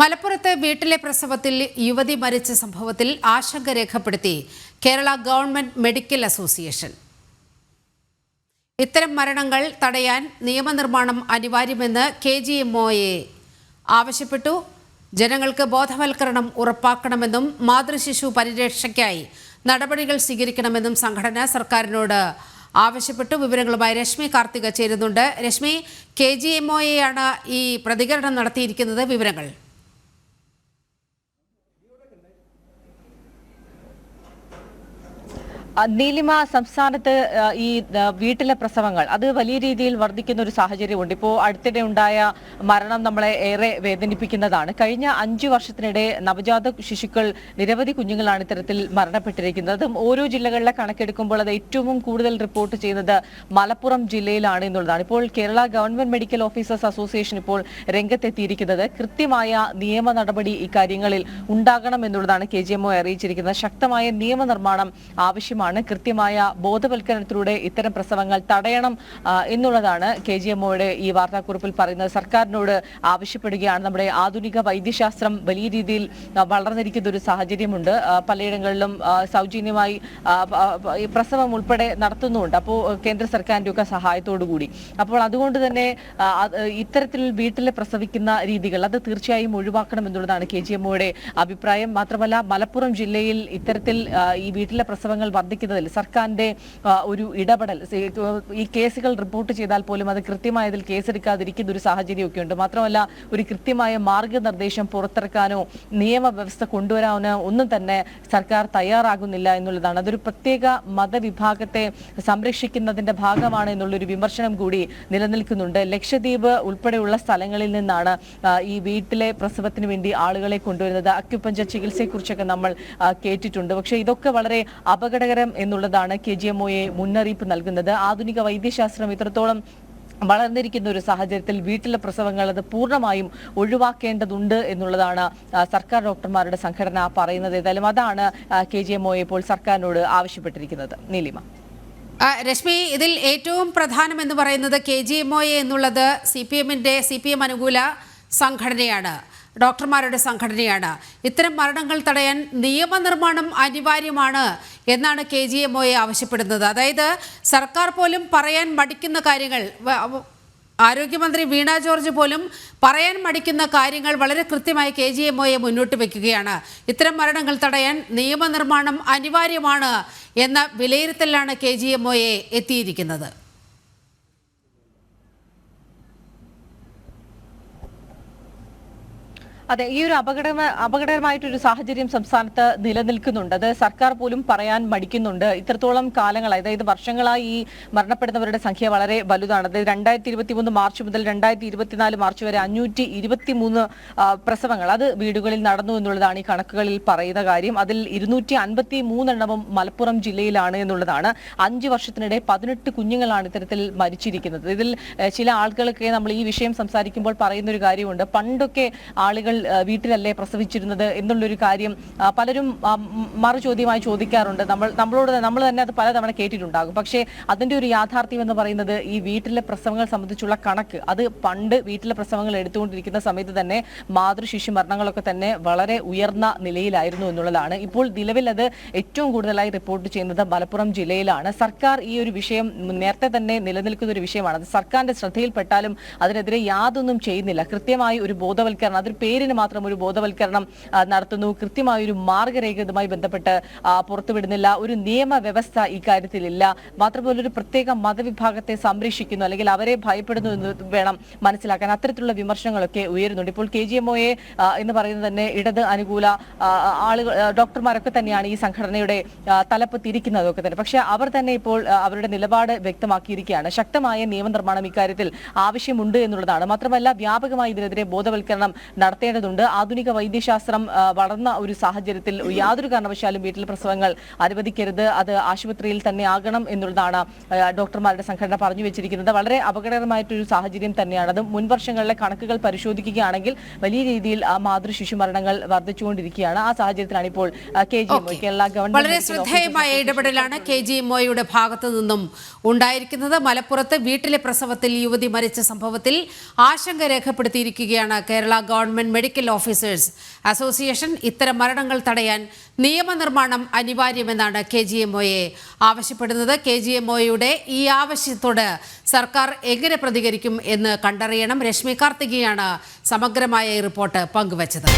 മലപ്പുറത്ത് വീട്ടിലെ പ്രസവത്തിൽ യുവതി മരിച്ച സംഭവത്തിൽ ആശങ്ക രേഖപ്പെടുത്തി കേരള ഗവൺമെന്റ് മെഡിക്കൽ അസോസിയേഷൻ. ഇത്തരം മരണങ്ങൾ തടയാൻ നിയമനിർമ്മാണം അനിവാര്യമെന്ന് കെ ജി എം ആവശ്യപ്പെട്ടു. ജനങ്ങൾക്ക് ബോധവൽക്കരണം ഉറപ്പാക്കണമെന്നും മാതൃശിശു പരിരക്ഷയ്ക്കായി നടപടികൾ സ്വീകരിക്കണമെന്നും സംഘടന സർക്കാരിനോട് ആവശ്യപ്പെട്ടു. വിവരങ്ങളുമായി രശ്മി കാർത്തിക ചേരുന്നുണ്ട്. രശ്മി കെ ജി എം ആണ് ഈ പ്രതികരണം നടത്തിയിരിക്കുന്നത്. വിവരങ്ങൾ ആ, നീലിമ സംസ്ഥാനത്ത് ഈ വീട്ടിലെ പ്രസവങ്ങൾ അത് വലിയ രീതിയിൽ വർദ്ധിക്കുന്ന ഒരു സാഹചര്യമുണ്ട്. ഇപ്പോൾ അടുത്തിടെ ഉണ്ടായ മരണം നമ്മളെ ഏറെ വേദനിപ്പിക്കുന്നതാണ്. കഴിഞ്ഞ അഞ്ചു വർഷത്തിനിടെ നവജാത ശിശുക്കൾ നിരവധി കുഞ്ഞുങ്ങളാണ് ഇത്തരത്തിൽ മരണപ്പെട്ടിരിക്കുന്നത്. അതും ഓരോ ജില്ലകളിലെ കണക്കെടുക്കുമ്പോൾ അത് ഏറ്റവും കൂടുതൽ റിപ്പോർട്ട് ചെയ്യുന്നത് മലപ്പുറം ജില്ലയിലാണ് എന്നുള്ളതാണ്. ഇപ്പോൾ Kerala government medical officers association ഇപ്പോൾ രംഗത്തെത്തിയിരിക്കുന്നത്. കൃത്യമായ നിയമ നടപടി ഇക്കാര്യങ്ങളിൽ ഉണ്ടാകണം എന്നുള്ളതാണ് കെ ജി എം അറിയിച്ചിരിക്കുന്നത്. ശക്തമായ നിയമനിർമ്മാണം ആവശ്യമാണ്. കൃത്യമായ ബോധവൽക്കരണത്തിലൂടെ ഇത്തരം പ്രസവങ്ങൾ തടയണം എന്നുള്ളതാണ് കെ ജി എമ്മോയുടെ ഈ വാർത്താക്കുറിപ്പിൽ പറയുന്നത്. സർക്കാരിനോട് ആവശ്യപ്പെടുകയാണ്. നമ്മുടെ ആധുനിക വൈദ്യശാസ്ത്രം വലിയ രീതിയിൽ വളർന്നിരിക്കുന്ന ഒരു സാഹചര്യമുണ്ട്. പലയിടങ്ങളിലും സൗജന്യമായി പ്രസവം ഉൾപ്പെടെ നടത്തുന്നുണ്ട്. അപ്പോൾ കേന്ദ്ര സർക്കാരിന്റെ ഒക്കെ സഹായത്തോടു കൂടി. അപ്പോൾ അതുകൊണ്ട് തന്നെ ഇത്തരത്തിൽ വീട്ടിൽ പ്രസവിക്കുന്ന രീതികൾ അത് തീർച്ചയായും ഒഴിവാക്കണം എന്നുള്ളതാണ് കെ ജി എമ്മോയുടെ അഭിപ്രായം. മാത്രമല്ല മലപ്പുറം ജില്ലയിൽ ഇത്തരത്തിൽ ഈ വീട്ടിലെ പ്രസവങ്ങൾ വർദ്ധിക്കുന്നതിൽ സർക്കാരിന്റെ ഒരു ഇടപെടൽ ഈ കേസുകൾ റിപ്പോർട്ട് ചെയ്താൽ പോലും അത് കൃത്യമായതിൽ കേസെടുക്കാതിരിക്കുന്ന ഒരു സാഹചര്യമൊക്കെ ഉണ്ട്. മാത്രമല്ല ഒരു കൃത്യമായ മാർഗനിർദ്ദേശം പുറത്തിറക്കാനോ നിയമവ്യവസ്ഥ കൊണ്ടുവരാനോ ഒന്നും തന്നെ സർക്കാർ തയ്യാറാകുന്നില്ല എന്നുള്ളതാണ്. അതൊരു പ്രത്യേക മതവിഭാഗത്തെ സംരക്ഷിക്കുന്നതിന്റെ ഭാഗമാണ് എന്നുള്ളൊരു വിമർശനം കൂടി നിലനിൽക്കുന്നുണ്ട്. ലക്ഷദ്വീപ് ഉൾപ്പെടെയുള്ള സ്ഥലങ്ങളിൽ നിന്നാണ് ഈ വീട്ടിലെ പ്രസവത്തിന് വേണ്ടി ആളുകളെ കൊണ്ടുവരുന്നത്. അക്യുപഞ്ച ചികിത്സയെക്കുറിച്ചൊക്കെ നമ്മൾ കേട്ടിട്ടുണ്ട്. പക്ഷേ ഇതൊക്കെ വളരെ അപകടകരം എന്നുള്ളതാണ് കെ ജി എം ഒയെ മുന്നറിയിപ്പ് നൽകുന്നത്. ആധുനിക വൈദ്യശാസ്ത്രം ഇത്രത്തോളം വളർന്നിരിക്കുന്ന ഒരു സാഹചര്യത്തിൽ വീട്ടിലെ പ്രസവങ്ങൾ അത് പൂർണമായും ഒഴിവാക്കേണ്ടതുണ്ട് എന്നുള്ളതാണ് സർക്കാർ ഡോക്ടർമാരുടെ സംഘടന പറയുന്നത്. ഏതായാലും അതാണ് കെ ജി എം ഇപ്പോൾ സർക്കാരിനോട് ആവശ്യപ്പെട്ടിരിക്കുന്നത്. നീലിമ. രശ്മി ഇതിൽ ഏറ്റവും പ്രധാനം എന്ന് പറയുന്നത് കെ ജി എം ഒ എന്നുള്ളത് സി പി എമ്മിന്റെ സി പി എം അനുകൂല സംഘടനയാണ്. ഡോക്ടർമാരുടെ സംഘടനയാണ്. ഇത്തരം മരണങ്ങൾ തടയാൻ നിയമനിർമ്മാണം അനിവാര്യമാണ് എന്നാണ് കെ ജി എം ഒയെ ആവശ്യപ്പെടുന്നത്. അതായത് സർക്കാർ പോലും പറയാൻ മടിക്കുന്ന കാര്യങ്ങൾ ആരോഗ്യമന്ത്രി വീണ ജോർജ് പോലും പറയാൻ മടിക്കുന്ന കാര്യങ്ങൾ വളരെ കൃത്യമായി കെ ജി എം ഒയെ മുന്നോട്ട് വയ്ക്കുകയാണ് ഇത്തരം മരണങ്ങൾ തടയാൻ നിയമനിർമ്മാണം അനിവാര്യമാണ് എന്ന വിലയിരുത്തലിലാണ് കെ ജി എം ഒയെ എത്തിയിരിക്കുന്നത്. അതെ ഈ ഒരു അപകട അപകടകരമായിട്ടൊരു സാഹചര്യം സംസ്ഥാനത്ത് നിലനിൽക്കുന്നുണ്ട്. അത് സർക്കാർ പോലും പറയാൻ മടിക്കുന്നുണ്ട്. ഇത്രത്തോളം കാലങ്ങളായി അതായത് വർഷങ്ങളായി ഈ മരണപ്പെടുന്നവരുടെ സംഖ്യ വളരെ വലുതാണ്. അതായത് രണ്ടായിരത്തി ഇരുപത്തി മൂന്ന് മാർച്ച് മുതൽ രണ്ടായിരത്തി ഇരുപത്തിനാല് മാർച്ച് വരെ അഞ്ഞൂറ്റി ഇരുപത്തി മൂന്ന് പ്രസവങ്ങൾ അത് വീടുകളിൽ നടന്നു എന്നുള്ളതാണ് ഈ കണക്കുകളിൽ പറയുന്ന കാര്യം. അതിൽ ഇരുന്നൂറ്റി അൻപത്തി മൂന്നെണ്ണവും മലപ്പുറം ജില്ലയിലാണ് എന്നുള്ളതാണ്. അഞ്ച് വർഷത്തിനിടെ പതിനെട്ട് കുഞ്ഞുങ്ങളാണ് ഇത്തരത്തിൽ മരിച്ചിരിക്കുന്നത്. ഇതിൽ ചില ആളുകളൊക്കെ നമ്മൾ ഈ വിഷയം സംസാരിക്കുമ്പോൾ പറയുന്ന ഒരു കാര്യമുണ്ട്. പണ്ടൊക്കെ ആളുകൾ വീട്ടിലല്ലേ പ്രസവിച്ചിരുന്നത് എന്നുള്ളൊരു കാര്യം പലരും മറു ചോദ്യമായി ചോദിക്കാറുണ്ട്. നമ്മൾ നമ്മളോട് നമ്മൾ തന്നെ അത് പലതവണ കേട്ടിട്ടുണ്ടാകും. പക്ഷേ അതിന്റെ ഒരു യാഥാർത്ഥ്യം എന്ന് പറയുന്നത് ഈ വീട്ടിലെ പ്രസവങ്ങൾ സംബന്ധിച്ചുള്ള കണക്ക്. അത് പണ്ട് വീട്ടിലെ പ്രസവങ്ങൾ എടുത്തുകൊണ്ടിരിക്കുന്ന സമയത്ത് തന്നെ മാതൃ ശിശു മരണങ്ങളൊക്കെ തന്നെ വളരെ ഉയർന്ന നിലയിലായിരുന്നു എന്നുള്ളതാണ്. ഇപ്പോൾ നിലവിൽ അത് ഏറ്റവും കൂടുതലായി റിപ്പോർട്ട് ചെയ്യുന്നത് മലപ്പുറം ജില്ലയിലാണ്. സർക്കാർ ഈ ഒരു വിഷയം നേരത്തെ തന്നെ നിലനിൽക്കുന്ന ഒരു വിഷയമാണ്. സർക്കാരിന്റെ ശ്രദ്ധയിൽപ്പെട്ടാലും അതിനെതിരെ യാതൊന്നും ചെയ്യുന്നില്ല. കൃത്യമായി ഒരു ബോധവൽക്കരണം അതൊരു പേരിന് മാത്രം ഒരു ബോധവൽക്കരണം നടത്തുന്നു. കൃത്യമായ ഒരു മാർഗരേഖ ഇതുമായി ബന്ധപ്പെട്ട് പുറത്തുവിടുന്നില്ല. ഒരു നിയമവ്യവസ്ഥ ഇക്കാര്യത്തിലില്ല മാത്രമല്ല ഒരു പ്രത്യേക മതവിഭാഗത്തെ സംരക്ഷിക്കുന്നു അല്ലെങ്കിൽ അവരെ ഭയപ്പെടുന്നു എന്ന് വേണം മനസ്സിലാക്കാൻ. അത്തരത്തിലുള്ള വിമർശനങ്ങളൊക്കെ ഉയരുന്നുണ്ട്. ഇപ്പോൾ കെ ജി എം ഒയെ എന്ന് പറയുന്നത് തന്നെ ഇടത് അനുകൂല ആളുകൾ ഡോക്ടർമാരൊക്കെ തന്നെയാണ് ഈ സംഘടനയുടെ തലപ്പ് തിരിക്കുന്നതൊക്കെ തന്നെ. പക്ഷേ അവർ തന്നെ ഇപ്പോൾ അവരുടെ നിലപാട് വ്യക്തമാക്കിയിരിക്കുകയാണ്. ശക്തമായ നിയമനിർമ്മാണം ഇക്കാര്യത്തിൽ ആവശ്യമുണ്ട് എന്നുള്ളതാണ്. മാത്രമല്ല വ്യാപകമായി ഇതിനെതിരെ ബോധവൽക്കരണം നടത്തേണ്ടതുണ്ട് ആധുനിക വൈദ്യശാസ്ത്രം വളർന്ന ഒരു സാഹചര്യത്തിൽ യാതൊരു കാരണവശാലും വീട്ടിൽ പ്രസവങ്ങൾ അനുവദിക്കരുത്. അത് ആശുപത്രിയിൽ തന്നെ ആകണം എന്നുള്ളതാണ് ഡോക്ടർമാരുടെ സംഘടന പറഞ്ഞു വെച്ചിരിക്കുന്നത്. വളരെ അപകടകരമായിട്ടൊരു സാഹചര്യം തന്നെയാണ്. അത് മുൻവർഷങ്ങളിലെ കണക്കുകൾ പരിശോധിക്കുകയാണെങ്കിൽ വലിയ രീതിയിൽ ആ മാതൃ ശിശു മരണങ്ങൾ വർദ്ധിച്ചുകൊണ്ടിരിക്കുകയാണ്. ആ സാഹചര്യത്തിലാണ് ഇപ്പോൾ K G M. Kerala government വളരെ മെഡിക്കൽ ശ്രദ്ധേയമായ ഇടപെടലാണ് കെ ജി എം ഒയുടെ ഭാഗത്തു നിന്നും ഉണ്ടായിരിക്കുന്നത്. മലപ്പുറത്ത് വീട്ടിലെ പ്രസവത്തിൽ യുവതി മരിച്ച സംഭവത്തിൽ ആശങ്ക രേഖപ്പെടുത്തിയിരിക്കുകയാണ് Kerala government medical officers association ഇത്തരം മരണങ്ങൾ തടയാൻ നിയമനിർമ്മാണം അനിവാര്യമെന്നാണ് കെ ജി എം ഒയെ ആവശ്യപ്പെടുന്നത്. കെ ജി എം ഒയുടെ ഈ ആവശ്യത്തോട് സർക്കാർ എങ്ങനെ പ്രതികരിക്കും എന്ന് കണ്ടറിയണം. രശ്മി കാർത്തികയാണ് സമഗ്രമായ റിപ്പോർട്ട് പങ്കുവച്ചത്.